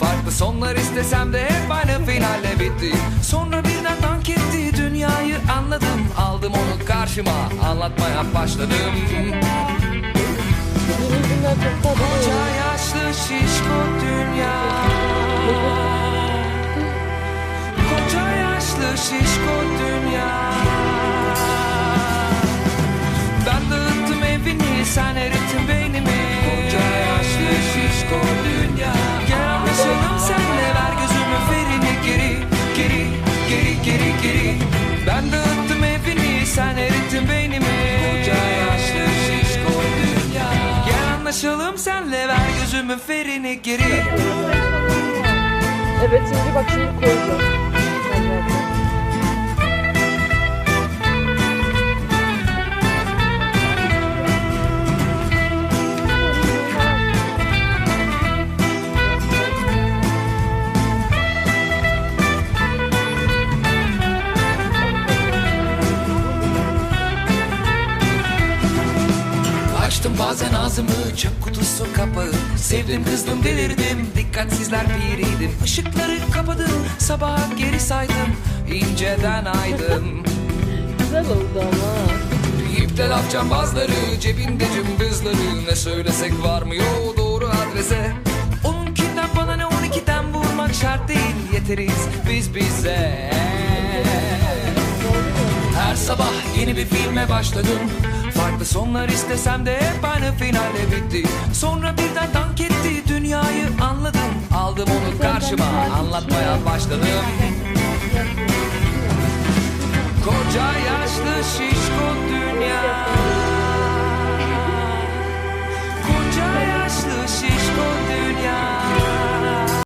Farklı sonlar istesem de hep aynı finalle bitti. Sonra birden dank etti dünyayı anladım. Aldım onu karşıma anlatmaya başladım. Koca yaşlı şişko dünya. Koca yaşlı şişko dünya. Ben dağıttım evini sen erittin anlaşalım senle ver gözümün ferini geri Evet şimdi bak şimdi koyacağım. Açtım bazen ağzımı çöp kutusu kapağı. Sevdim kızdım delirdim dikkatsizler piriydim. Işıkları kapadım sabaha geri saydım. İnceden aydın Güzel oldu ama. İpte laf cambazları cebinde cımbızları. Ne söylesek varmıyor doğru adrese. Onunkinden bana ne on ikiden vurmak şart değil. Yeteriz biz bize. Her sabah yeni bir filme başladım Farklı. Sonlar istesem de hep aynı finalle bitti. Sonra birden dank etti dünyayı anladım. Aldım onu karşıma anlatmaya başladım. Koca yaşlı şişko dünya